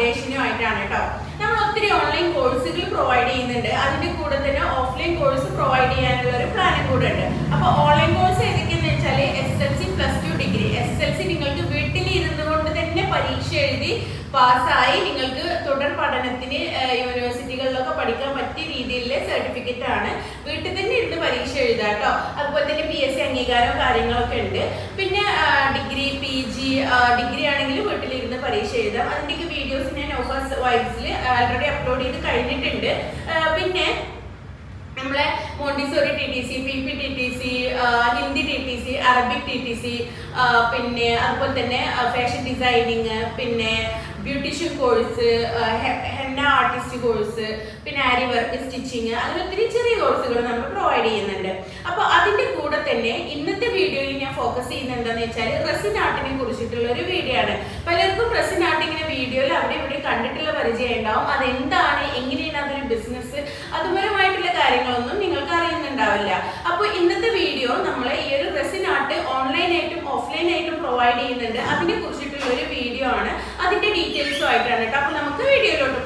അപ്ഡേഷനും ആയിട്ടാണ് കേട്ടോ നമ്മൾ ഒത്തിരി ഓൺലൈൻ കോഴ്സുകൾ പ്രൊവൈഡ് ചെയ്യുന്നുണ്ട്. അതിന്റെ കൂടെ തന്നെ ഓഫ്ലൈൻ കോഴ്സ് പ്രൊവൈഡ് ചെയ്യാനുള്ള ഒരു പ്ലാനും കൂടെ ഉണ്ട്. അപ്പോൾ ഓൺലൈൻ കോഴ്സ് ഏതൊക്കെയെന്ന് വെച്ചാൽ S L C plus two degree S L C നിങ്ങൾക്ക് വീട്ടിൽ ഇരുന്നു കൊണ്ട് തന്നെ പരീക്ഷ എഴുതി പാസ്സായി നിങ്ങൾക്ക് തുടർ പഠനത്തിന് യൂണിവേഴ്സിറ്റികളിലൊക്കെ പഠിക്കാൻ പറ്റിയ രീതിയിലെ സർട്ടിഫിക്കറ്റ് ആണ്. വീട്ടിൽ തന്നെ ഇരുന്ന് പരീക്ഷ എഴുതാം കേട്ടോ അതുപോലെ തന്നെ പി എസ് സി അംഗീകാരവും കാര്യങ്ങളൊക്കെ ഉണ്ട്. പിന്നെ ഡിഗ്രി പി ജി ഡിഗ്രി ആണെങ്കിൽ വീട്ടിലിരുന്ന് പരീക്ഷ എഴുതാം. അതിന്റെയൊക്കെ വീഡിയോസ് ഞാൻ ഓഫേഴ്സ് വൈബ്സിൽ ആൾറെഡി അപ്ലോഡ് ചെയ്ത് കഴിഞ്ഞിട്ടുണ്ട്. പിന്നെ നമ്മളെ Montessori T T C P P T T C Hindi T T C Arabic T T C പിന്നെ അതുപോലെ തന്നെ ഫാഷൻ ഡിസൈനിങ് പിന്നെ beautician course henna artist course പിന്നെ ആരി വർക്ക് സ്റ്റിച്ചിങ് അങ്ങനെ ഒത്തിരി ചെറിയ കോഴ്സുകൾ നമ്മൾ പ്രൊവൈഡ് ചെയ്യുന്നുണ്ട്. അപ്പോൾ അതിന്റെ കൂടെ തന്നെ ഇന്നത്തെ വീഡിയോയിൽ ഞാൻ ഫോക്കസ് ചെയ്യുന്നത് എന്താണെന്ന് വെച്ചാൽ റെസിൻ ആർട്ടിനെ കുറിച്ചിട്ടുള്ള ഒരു വീഡിയോ ആണ്. പലർക്കും റെസിൻ ആർട്ട് വീഡിയോയിൽ അവിടെ ഇവിടെ കണ്ടിട്ടുള്ള പരിചയം ഉണ്ടാവും. അതെന്താണ്? എങ്ങനെയാണ് അതൊരു ബിസിനസ് അതുപരമായിട്ടുള്ള കാര്യങ്ങളൊന്നും നിങ്ങൾക്ക് അറിയുന്നുണ്ടാവില്ല. അപ്പോൾ ഇന്നത്തെ വീഡിയോ നമ്മൾ ഈ ഒരു റെസിൻ ആർട്ട് ഓൺലൈനായിട്ടും ഓഫ്ലൈനായിട്ടും പ്രൊവൈഡ് ചെയ്യുന്നുണ്ട്. അതിനെ കുറിച്ചിട്ടുള്ള ഒരു വീഡിയോ ആണ്. അതിന്റെ ഡീറ്റെയിൽസും ആയിട്ടാണ് കേട്ടോ. അപ്പോൾ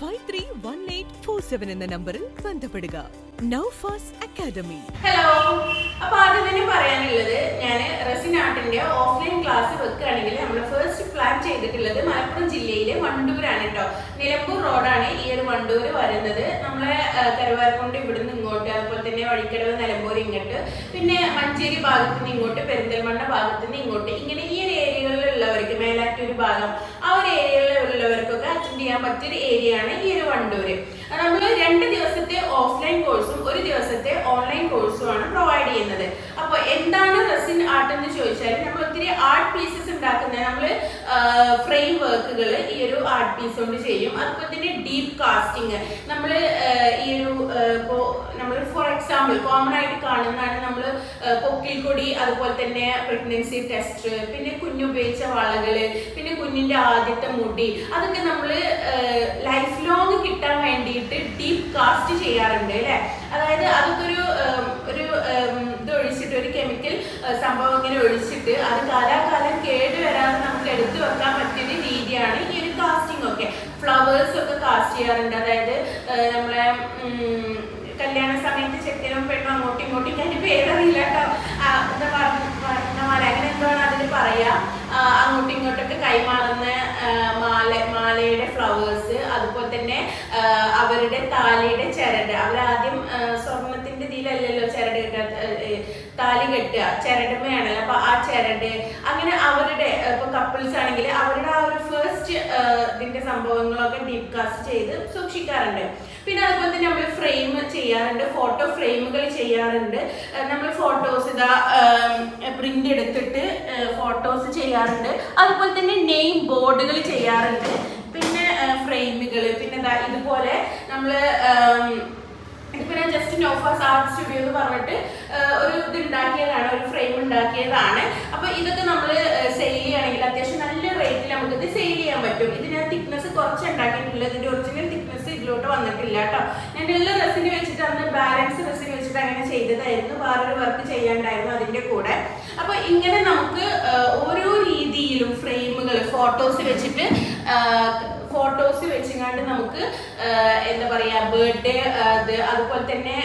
five three one eight four seven എന്ന നമ്പറിൽ ബന്ധപ്പെടുക. നൗഫാസ് അക്കാദമി ഹലോ അപ്പൊ ആദ്യം തന്നെ പറയാനുള്ളത് ഞാൻ റെസിൻ ആർട്ടിന്റെ ഓഫ്ലൈൻ ക്ലാസ് വെക്കുകയാണെങ്കിൽ നമ്മൾ ഫസ്റ്റ് പ്ലാൻ ചെയ്തിട്ടുള്ളത് മലപ്പുറം ജില്ലയിലെ വണ്ടൂരാണ് കേട്ടോ നിലമ്പൂർ റോഡാണ് ഈ ഒരു വണ്ടൂർ വരുന്നത്. നമ്മളെ കരുവാരക്കുണ്ട് ഇവിടുന്ന് ഇങ്ങോട്ട് അതുപോലെ തന്നെ വഴിക്കടവ് നിലമ്പൂർ ഇങ്ങോട്ട് പിന്നെ മഞ്ചേരി ഭാഗത്തുനിന്ന് ഇങ്ങോട്ട് പെരിന്തൽമണ്ണ ഭാഗത്തുനിന്ന് ഇങ്ങോട്ട്. ഇങ്ങനെ ഈ ഒരു ഏരിയകളിലുള്ളവർക്ക് മേലാറ്റൂർ ഭാഗം ആ ഒരു ഏരിയ ആണ് ചെയ്യാൻ ഈ ഒരു വണ്ടൂര്. നമ്മൾ രണ്ട് ദിവസത്തെ ഓഫ്ലൈൻ കോഴ്സും ഒരു ദിവസത്തെ ഓൺലൈൻ കോഴ്സും ആണ് പ്രൊവൈഡ് ചെയ്യുന്നത്. അപ്പോൾ എന്താണ് റെസിൻ ആർട്ട് എന്ന് ചോദിച്ചാൽ നമ്മൾ ഒത്തിരി ആർട്ട് പീസസ് ഉണ്ടാക്കുന്ന നമ്മൾ ഫ്രെയിം വർക്കുകൾ ഈ ഒരു ആർട്ട് പീസ് കൊണ്ട് ചെയ്യും. അതുപോലെ തന്നെ ഡീപ്പ് കാസ്റ്റിംഗ് നമ്മൾ ഈ ഒരു ഇപ്പോൾ നമ്മൾ ഫോർ എക്സാമ്പിൾ കോമൺ ആയിട്ട് കാണുന്നതാണ് നമ്മൾ പൊക്കിൽ കൊടി അതുപോലെ തന്നെ പ്രഗ്നൻസി ടെസ്റ്റ് പിന്നെ കുഞ്ഞുപയോഗിച്ച വളകൾ പിന്നെ കുഞ്ഞിന്റെ ആദ്യത്തെ മുടി. അതൊക്കെ നമ്മൾ ലൈഫ് ലോങ് കിട്ടാൻ വേണ്ടിയിട്ട് ഡീപ് കാസ്റ്റ് ചെയ്യാറുണ്ട് അല്ലേ? അതായത് അതൊക്കെ ഒരു ഒരു ഏം, ഇത് ഒഴിച്ചിട്ട് ഒരു കെമിക്കൽ സംഭവം ഇങ്ങനെ ഒഴിച്ചിട്ട് അത് കാലാകാലം കേട് വരാതെ നമുക്ക് എടുത്തു വെക്കാൻ പറ്റിയൊരു രീതിയാണ് ഈ ഒരു കാസ്റ്റിംഗ് ഒക്കെ. ഫ്ലവേഴ്സ് ഒക്കെ കാസ്റ്റ് ചെയ്യാറുണ്ട്. അതായത് നമ്മളെ കല്യാണ സമയത്ത് ചെക്കനും പെണ്ണും അങ്ങോട്ടും ഇങ്ങോട്ടും അതിന് പേരറിയില്ല കേട്ടോ. അങ്ങനെ എന്താണ് അതിന് പറയാ? അങ്ങോട്ടും ഇങ്ങോട്ടൊക്കെ കൈമാറുന്ന മാല മാലയുടെ ഫ്ലവേഴ്സ് അതുപോലെ തന്നെ അവരുടെ താലിയുടെ ചരട്. അവരാദ്യം ആ, സ്വർണത്തിന്റെ ഇതിലല്ലല്ലോ ചരട് കെട്ടുക താലി കെട്ടുക ചരടുമയാണല്ലോ അപ്പൊ ആ ചരട് അങ്ങനെ അവരുടെ ഇപ്പൊ കപ്പിൾസ് ആണെങ്കിൽ അവരുടെ ആ ഒരു ഫസ്റ്റ് ഇതിന്റെ സംഭവങ്ങളൊക്കെ ഡീപ് കാസ്റ്റ് ചെയ്ത് സൂക്ഷിക്കാറുണ്ട്. പിന്നെ അതുപോലെ തന്നെ നമ്മൾ ഫ്രെയിം ചെയ്യാറുണ്ട് ഫോട്ടോ ഫ്രെയിമുകൾ ചെയ്യാറുണ്ട്. നമ്മൾ ഫോട്ടോസ് ഇതാ പ്രിന്റ് എടുത്തിട്ട് ഫോട്ടോസ് ചെയ്യാറുണ്ട്. അതുപോലെ തന്നെ നെയിം ബോർഡുകൾ ചെയ്യാറുണ്ട്. പിന്നെ ഫ്രെയിമുകൾ പിന്നെ ഇതുപോലെ നമ്മൾ ഇതിപ്പോ ഞാൻ ജസ്റ്റ് നോഫാസ് ആർട്ട് സ്റ്റുഡിയോ എന്ന് പറഞ്ഞിട്ട് ഒരു ഇത് ഉണ്ടാക്കിയതാണ് ഒരു ഫ്രെയിം ഉണ്ടാക്കിയതാണ്. അപ്പോൾ ഇതൊക്കെ നമ്മൾ സെയിൽ ചെയ്യുകയാണെങ്കിൽ അത്യാവശ്യം നല്ല റേറ്റിൽ നമുക്ക് ഇത് സെയിൽ ചെയ്യാൻ പറ്റും. ഇതിന് തിക്നെസ് കുറച്ച് ഉണ്ടാക്കിയിട്ടില്ല ഇതിന്റെ ഒറിജിനൽ തിക്നെസ് ഇതിലോട്ട് വന്നിട്ടില്ല കേട്ടോ. ഞാൻ എല്ലാ ഡ്രസ്സിന് വെച്ചിട്ട് അന്ന് ബാലൻസ് ഡ്രസ്സിന് വെച്ചിട്ട് അങ്ങനെ ചെയ്തതായിരുന്നു. വേറൊരു വർക്ക് ചെയ്യാണ്ടായിരുന്നു അതിന്റെ കൂടെ. അപ്പോൾ ഇങ്ങനെ നമുക്ക് ഓരോ രീതിയിലും ഫ്രെയിമുകൾ ഫോട്ടോസ് വെച്ചിട്ട് ഫോട്ടോസ് വെച്ചുകൊണ്ട് നമുക്ക് എന്താ പറയാ ബർത്ത്ഡേ അത് അതുപോലെ തന്നെ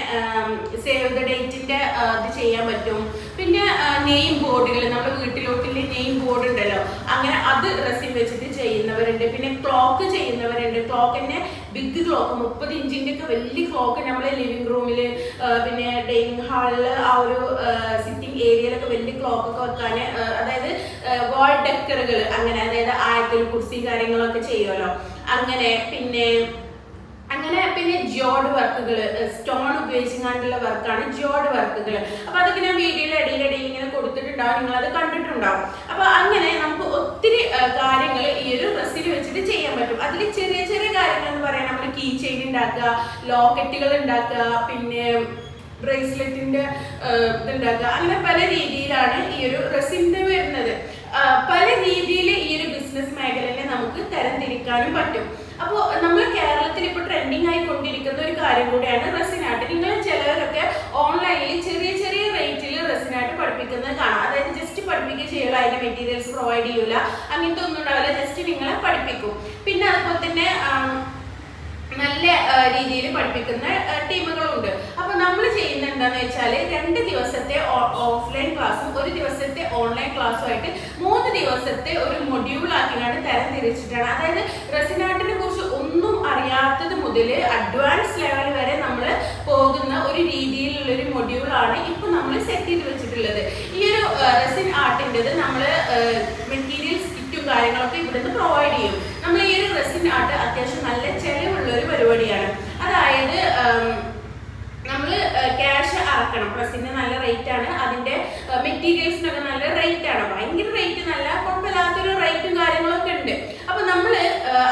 സേവ് ദ ഡേറ്റിന്റെ ഇത് ചെയ്യാൻ പറ്റും. പിന്നെ നെയിം ബോർഡുകൾ നമ്മുടെ വീട്ടിലോട്ടിലെ നെയിം ബോർഡ് ഉണ്ടല്ലോ അങ്ങനെ അത് റെസിൻ വെച്ചിട്ട് ചെയ്യുന്നവരുണ്ട്. പിന്നെ ക്ലോക്ക് ചെയ്യുന്നവരുണ്ട്. ക്ലോക്ക് ക്ലോക്ക് ബിഗ് ക്ലോക്ക് മുപ്പത് ഇഞ്ചിന്റെ ഒക്കെ വലിയ ക്ലോക്ക് നമ്മളെ ലിവിംഗ് റൂമിൽ പിന്നെ ഡൈനിങ് ഹാളിൽ ആ ഒരു സിറ്റിംഗ് ഏരിയയിലൊക്കെ വലിയ ക്ലോക്ക് ഒക്കെ വെക്കാൻ അതായത് വാൾ ഡെക്കറുകൾ അങ്ങനെ അതായത് ആയത്തിൽ കുർസി കാര്യങ്ങളൊക്കെ ചെയ്യുമല്ലോ. അങ്ങനെ പിന്നെ അങ്ങനെ പിന്നെ ജോഡ് വർക്കുകൾ സ്റ്റോൺ ഉപയോഗിച്ചുകൊണ്ടുള്ള വർക്കാണ് ജോഡ് വർക്കുകൾ അപ്പൊ അതൊക്കെ ഞാൻ വീഡിയോയിൽ ഇടയിലിടയിൽ ഇങ്ങനെ കൊടുത്തിട്ടുണ്ടാവും. നിങ്ങൾ അത് കണ്ടിട്ടുണ്ടാവും. അപ്പൊ അങ്ങനെ നമുക്ക് ഒത്തിരി കാര്യങ്ങൾ ഈ ഒരു ഡ്രസ്സിൽ വെച്ചിട്ട് ചെയ്യാൻ പറ്റും. അതിൽ ചെറിയ ചെറിയ കാര്യങ്ങൾ എന്ന് പറയാൻ നമ്മൾ കീ ചെയിൻ ഉണ്ടാക്കുക ലോക്കറ്റുകൾ ഉണ്ടാക്കുക പിന്നെ ബ്രേസ്ലെറ്റിന്റെ ഇതുണ്ടാക്കുക. അങ്ങനെ പല രീതിയിലാണ് ഈ ഒരു റെസിന്റെ വരുന്നത്. പല രീതിയിൽ ഈ ഒരു ബിസിനസ് മേഖലയെ നമുക്ക് തരംതിരിക്കാനും പറ്റും. അപ്പോൾ നമ്മൾ കേരളത്തിൽ ഇപ്പോൾ ട്രെൻഡിങ് ആയി കൊണ്ടിരിക്കുന്ന ഒരു കാര്യം കൂടിയാണ് റെസിനാട്ട്. നിങ്ങൾ ചിലവരൊക്കെ ഓൺലൈനിൽ ചെറിയ ചെറിയ റേറ്റിൽ റെസിനാട്ട് പഠിപ്പിക്കുന്നത് കാണാം. അതായത് ജസ്റ്റ് പഠിപ്പിക്കുക ചെയ്യില്ല അതിന്റെ മെറ്റീരിയൽസ് പ്രൊവൈഡ് ചെയ്യൂല. അങ്ങനത്തെ ഒന്നും ഉണ്ടാവില്ല. ജസ്റ്റ് നിങ്ങളെ പഠിപ്പിക്കും. പിന്നെ അതുപോലെ തന്നെ നല്ല രീതിയിൽ പഠിപ്പിക്കുന്ന ടീമുകളുണ്ട്. അപ്പൊ നമ്മൾ ചെയ്യുന്ന എന്താന്ന് വെച്ചാൽ രണ്ട് ദിവസത്തെ ഓഫ്ലൈൻ ക്ലാസ്സും ഒരു ദിവസത്തെ ഓൺലൈൻ ക്ലാസ്സും ആയിട്ട് മൂന്ന് ദിവസത്തെ ഒരു മൊഡ്യൂൾ ആക്കിയാണ് തരം തിരിച്ചിട്ടാണ്. അതായത് റെസിനാട്ടിനെ കുറിച്ച് ഒന്നും അറിയാത്തത് മുതൽ അഡ്വാൻസ് ലെവൽ വരെ നമ്മൾ പോകുന്ന ഒരു രീതിയിലുള്ള ഒരു മൊഡ്യൂൾ ആണ് ഇപ്പൊ നമ്മൾ സെറ്റ് ചെയ്ത് വെച്ചിട്ടുള്ളത്. ഈ ഒരു റെസിൻ ആർട്ടിന്റെത് നമ്മൾ മെറ്റീരിയൽസ് കിറ്റും കാര്യങ്ങളൊക്കെ ഇവിടുന്ന് പ്രൊവൈഡ് ചെയ്യും. നമ്മൾ ഈ ഒരു റെസിൻ ആർട്ട് അത്യാവശ്യം നല്ല ചെലവുള്ള ഒരു പരിപാടിയാണ്. അതായത് നമ്മൾ ക്യാഷ് അറക്കണം. പ്രസിന് നല്ല റേറ്റ് ആണ്. അതിന്റെ മെറ്റീരിയൽസിനൊക്കെ നല്ല റേറ്റ് ആണ്. ഭയങ്കര റേറ്റ് നല്ല കുഴപ്പമില്ലാത്തൊരു റേറ്റും കാര്യങ്ങളൊക്കെ ഉണ്ട്. അപ്പൊ നമ്മൾ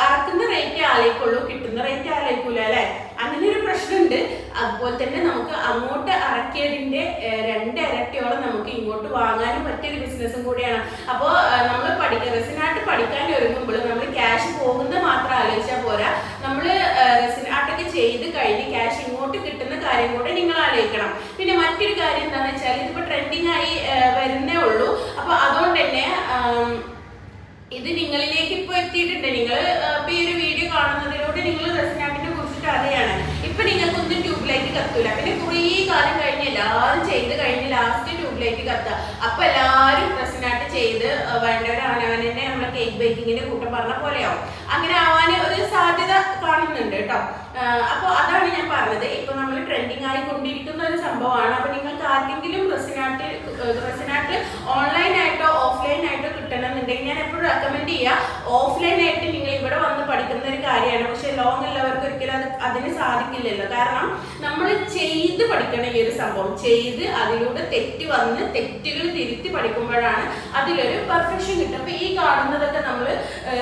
അറക്കുന്ന റേറ്റ് ആലേക്കുള്ളൂ കിട്ടുന്ന റേറ്റ് ആലേക്കുള്ളൂ അല്ലേ? അങ്ങനെ ഒരു പ്രശ്നമുണ്ട്. അതുപോലെ തന്നെ നമുക്ക് അങ്ങോട്ട് അറക്കിയതിന്റെ രണ്ടിരട്ടിയോളം നമുക്ക് ഇങ്ങോട്ട് വാങ്ങാനും പറ്റിയൊരു ബിസിനസ്സും കൂടിയാണ്. അപ്പോൾ നമ്മൾ പഠിക്കുക റെസിനായിട്ട് പഠിക്കാൻ ഒരുങ്ങുമ്പോൾ നമ്മൾ ക്യാഷ് പോകുന്നത് മാത്രം ആലോചിച്ചാൽ പോരാ. നമ്മൾ റെസിനാട്ടൊക്കെ ചെയ്ത് കഴിഞ്ഞ് ക്യാഷ് ഇങ്ങോട്ട് കിട്ടുന്ന കാര്യം കൂടെ നിങ്ങൾ ആലോചിക്കണം. പിന്നെ മറ്റൊരു കാര്യം എന്താണെന്ന് വെച്ചാൽ ഇതിപ്പോൾ ട്രെൻഡിങ് ആയി വരുന്നേ ഉള്ളൂ. അപ്പോൾ അതുകൊണ്ട് തന്നെ ഇത് നിങ്ങളിലേക്ക് ഇപ്പൊ എത്തിയിട്ടുണ്ട്. നിങ്ങൾ ഇപ്പൊ ഈ ഒരു വീഡിയോ കാണുന്നതിലൂടെ നിങ്ങൾ റെസിനാട്ടിനെ കുറിച്ചിട്ട് അറിയാണ് ഇപ്പൊ നിങ്ങൾക്കൊന്നും ട്യൂബ് ലൈറ്റ് കത്തൂല. പിന്നെ കുറേ കാലം കഴിഞ്ഞ് എല്ലാവരും ചെയ്ത് കഴിഞ്ഞ് ലാസ്റ്റ് ട്യൂബിലേക്ക് കത്തുക അപ്പൊ എല്ലാവരും റെസിനാട്ട് ചെയ്ത് വേണ്ടവരെ വേണ്ടവരാണ് അവൻ തന്നെ നമ്മളെ കേക്ക് ബേക്കിങ്ങിന്റെ കൂട്ടം പറഞ്ഞ പോലെയാവും. അങ്ങനെ ആവാൻ ഒരു സാധ്യത കാണുന്നുണ്ട് കേട്ടോ. അപ്പോൾ അതാണ് ഞാൻ പറഞ്ഞത്. ഇപ്പൊ നമ്മൾ ട്രെൻഡിങ് ആയി കൊണ്ടിരിക്കുന്ന ഒരു സംഭവമാണ്. അപ്പൊ നിങ്ങൾക്ക് ആർക്കെങ്കിലും റെസിനാട്ട് റെസിനാട്ട് ഓൺലൈൻ ആയിട്ടോ ഓഫ്ലൈൻ ആയിട്ടോ കിട്ടണമെന്നുണ്ടെങ്കിൽ ഞാൻ എപ്പോഴും റെക്കമെൻഡ് ചെയ്യുക ഓഫ്ലൈൻ ആയിട്ട് പഠിക്കുന്ന ഒരു കാര്യമാണ്. പക്ഷെ ലോങ് ഉള്ളവർക്ക് ഒരിക്കലും അത് അതിന് സാധിക്കില്ലല്ലോ. കാരണം നമ്മൾ ചെയ്ത് പഠിക്കണം ഈ ഒരു സംഭവം ചെയ്ത് അതിലൂടെ തെറ്റ് വന്ന് തെറ്റുകൾ തിരുത്തി പഠിക്കുമ്പോഴാണ് അതിലൊരു പെർഫെക്ഷൻ കിട്ടും അപ്പൊ ഈ കാണുന്നതൊക്കെ നമ്മൾ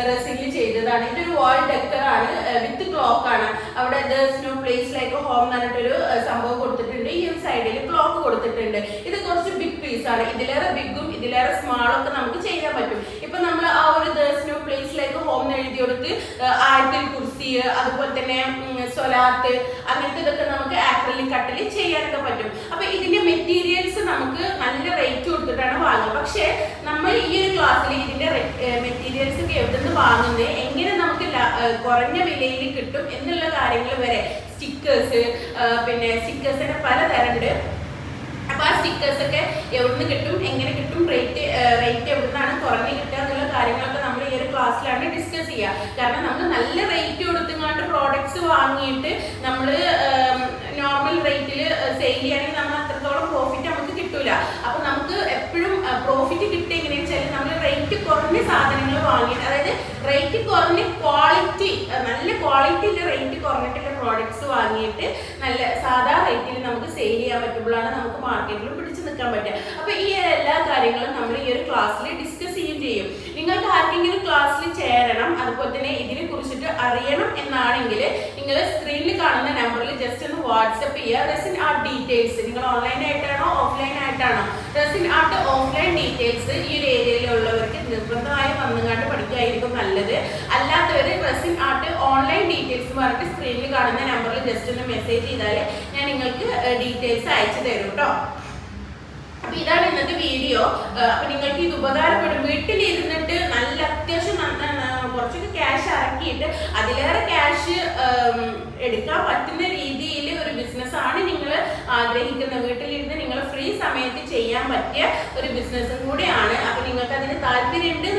റെസിൽ ചെയ്തതാണ്. ഇതൊരു വാൾ ഡെക്കർ ആണ് വിത്ത് ക്ലോക്ക് ആണ്. അവിടെ നോ പ്ലേസ് ലൈക്ക് ഹോം എന്ന് പറഞ്ഞിട്ടൊരു സംഭവം കൊടുത്തിട്ടുണ്ട്. ഈ ഒരു സൈഡിൽ ക്ലോക്ക് കൊടുത്തിട്ടുണ്ട്. ഇത് കുറച്ച് ബിഗ് പീസ് ആണ്. ഇതിലേറെ ബിഗും ഇതിലേറെ സ്മാളും ഒക്കെ നമുക്ക് ചെയ്യാൻ പറ്റും. ഇപ്പൊ നമ്മൾ ആ ഒരു നോ പ്ലേസ് ലൈക്ക് ഹോം എന്ന് എഴുതി കൊടുത്ത് ആയത്തിൽ കുർസി അതുപോലെ തന്നെ സൊലാത്ത് അങ്ങനത്തെ ഇതൊക്കെ നമുക്ക് ആക്രലിക് കട്ടിൽ ചെയ്യാനൊക്കെ പറ്റും. അപ്പൊ ഇതിന്റെ മെറ്റീരിയൽസ് നമുക്ക് നല്ല റേറ്റ് കൊടുത്തിട്ടാണ് വാങ്ങുക പക്ഷേ നമ്മൾ ഈ ഒരു ക്ലാസ്സിൽ ഇതിന്റെ മെറ്റീരിയൽസ് ഒക്കെ എവിടെ നിന്ന് വാങ്ങുന്നത് എങ്ങനെ നമുക്ക് കുറഞ്ഞ വിലയിൽ കിട്ടും എന്നുള്ള കാര്യങ്ങൾ വരെ സ്റ്റിക്കേഴ്സ് പിന്നെ സ്റ്റിക്കേഴ്സിന്റെ പലതരം ഉണ്ട് സ്റ്റിക്കേഴ്സ് ഒക്കെ എവിടുന്ന് കിട്ടും എങ്ങനെ കിട്ടും റേറ്റ് റേറ്റ് എവിടുന്നാണ് കുറഞ്ഞ് കിട്ടുക എന്നുള്ള കാര്യങ്ങളൊക്കെ നമ്മൾ ഈ ഒരു ക്ലാസ്സിലാണ് ഡിസ്കസ് ചെയ്യുക. കാരണം നമുക്ക് നല്ല റേറ്റ് കൊടുത്തുകൊണ്ട് പ്രോഡക്ട്സ് വാങ്ങിയിട്ട് നമ്മൾ നോർമൽ റേറ്റിൽ സെയിൽ ചെയ്യുകയാണെങ്കിൽ നമ്മൾ അത്രത്തോളം പ്രോഫിറ്റ് നമുക്ക് കിട്ടൂല. അപ്പൊ നമുക്ക് എപ്പോഴും പ്രോഫിറ്റ് നമ്മൾ റേറ്റ് കുറഞ്ഞ സാധനങ്ങൾ വാങ്ങി അതായത് റേറ്റ് കുറഞ്ഞ ക്വാളിറ്റി നല്ല ക്വാളിറ്റിയിൽ റേറ്റ് കുറഞ്ഞിട്ടുള്ള പ്രോഡക്ട്സ് വാങ്ങിയിട്ട് നല്ല സാധാ റേറ്റിൽ നമുക്ക് സെയിൽ ചെയ്യാൻ പറ്റുമ്പോഴാണ് നമുക്ക് മാർക്കറ്റിൽ പിടിച്ചു നിൽക്കാൻ പറ്റുക. അപ്പൊ ഈ എല്ലാ കാര്യങ്ങളും നമ്മൾ ഈ ഒരു ക്ലാസ്സിൽ ഡിസ്കസ് ചെയ്യും ചെയ്യും. നിങ്ങൾക്ക് ആർക്കെങ്കിലും ക്ലാസ്സിൽ ചേരണം അതുപോലെ തന്നെ ഇതിനെ കുറിച്ചിട്ട് അറിയണം എന്നാണെങ്കിൽ നിങ്ങൾ സ്ക്രീനിൽ കാണുന്ന നമ്പറിൽ ജസ്റ്റ് ഒന്ന് വാട്സപ്പ് ചെയ്യുക. റെസിൻ ആ ഡീറ്റെയിൽസ് നിങ്ങൾ ഓൺലൈൻ ആയിട്ടാണോ ഓഫ്ലൈൻ ആയിട്ടാണോ? റെസിൻ ആർട്ട് ഓഫ്ലൈൻ ഡീറ്റെയിൽസ് ഈ ഒരു ഏരിയയിലുള്ളവർക്ക് നിർബന്ധമായി വന്നുകൊണ്ട് പഠിക്കുകയായിരിക്കും നല്ലത്. അല്ലാത്തവർ റെസിൻ ആർട്ട് ഓൺലൈൻ ഡീറ്റെയിൽസ് പറഞ്ഞിട്ട് സ്ക്രീനിൽ കാണുന്ന നമ്പറിൽ ജസ്റ്റ് ഒന്ന് മെസ്സേജ് ചെയ്താൽ ഞാൻ നിങ്ങൾക്ക് ഡീറ്റെയിൽസ് അയച്ചു തരും കേട്ടോ അപ്പൊ ഇതാണ് ഇന്നത്തെ വീഡിയോ അപ്പൊ നിങ്ങൾക്ക് ഇത് ഉപകാരപ്പെടും. വീട്ടിലിരുന്നിട്ട് നല്ല അത്യാവശ്യം കുറച്ചൊക്കെ ക്യാഷ് ഇറക്കിയിട്ട് അതിലേറെ ക്യാഷ് എടുക്കാൻ പറ്റുന്ന രീതിയിൽ ഒരു ബിസിനസ് ആണ് നിങ്ങൾ ആഗ്രഹിക്കുന്ന വീട്ടിലിരുന്ന് നിങ്ങൾ ഫ്രീ സമയത്ത് ചെയ്യാൻ പറ്റിയ ഒരു ബിസിനസ്സും കൂടിയാണ്. അപ്പൊ നിങ്ങൾക്ക് അതിന് താല്പര്യം ഉണ്ടെന്നുണ്ടെങ്കിൽ തീർച്ചയായും തീർച്ചയായിട്ടും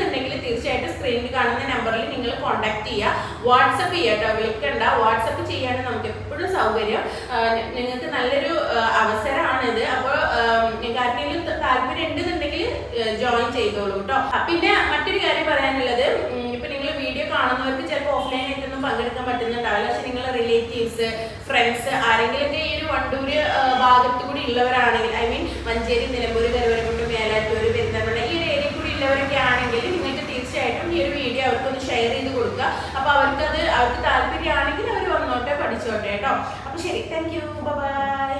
സ്ക്രീനിൽ കാണുന്ന നമ്പറിൽ നിങ്ങൾ കോൺടാക്ട് ചെയ്യുക വാട്സപ്പ് ചെയ്യുക കേട്ടോ വിളിക്കണ്ട. വാട്സപ്പ് ചെയ്യാനും നമുക്ക് എപ്പോഴും സൗകര്യം. നിങ്ങൾക്ക് നല്ലൊരു അവസരമാണിത്. അപ്പോൾ ആർക്കെങ്കിലും താല്പര്യം ഉണ്ടെന്നുണ്ടെങ്കിൽ ജോയിൻ ചെയ്തോളൂ കേട്ടോ പിന്നെ മറ്റൊരു കാര്യം പറയാനുള്ളത് ഇപ്പൊ നിങ്ങൾ വീഡിയോ കാണുന്നവർക്ക് ചിലപ്പോൾ ഓഫ്ലൈൻ ആയിട്ടൊന്നും പങ്കെടുക്കാൻ പറ്റുന്നുണ്ടാവില്ല. പക്ഷെ നിങ്ങൾ റിലേറ്റീവ്സ് ഫ്രണ്ട്സ് ആരെങ്കിലുമൊക്കെ ഈ ഒരു വണ്ടൂര് ഭാഗത്ത് കൂടി ഉള്ളവരാണെങ്കിൽ ഐ മീൻ മഞ്ചേരി നിലമ്പൂർ കരുവരക്കുണ്ട് മേലാറ്റൂർ പെരിന്തൽമണ്ണ ഈ ഒരു ഏരിയ കൂടി ഉള്ളവരൊക്കെ ആണെങ്കിൽ ഈ അവർക്കൊന്ന് ഷെയർ ചെയ്ത് കൊടുക്കുക. അപ്പൊ അവർക്കത് അവർക്ക് താല്പര്യമാണെങ്കിൽ അവർ വന്നോട്ടെ പഠിച്ചോട്ടെ കേട്ടോ. അപ്പൊ ശരി താങ്ക് യു ബൈ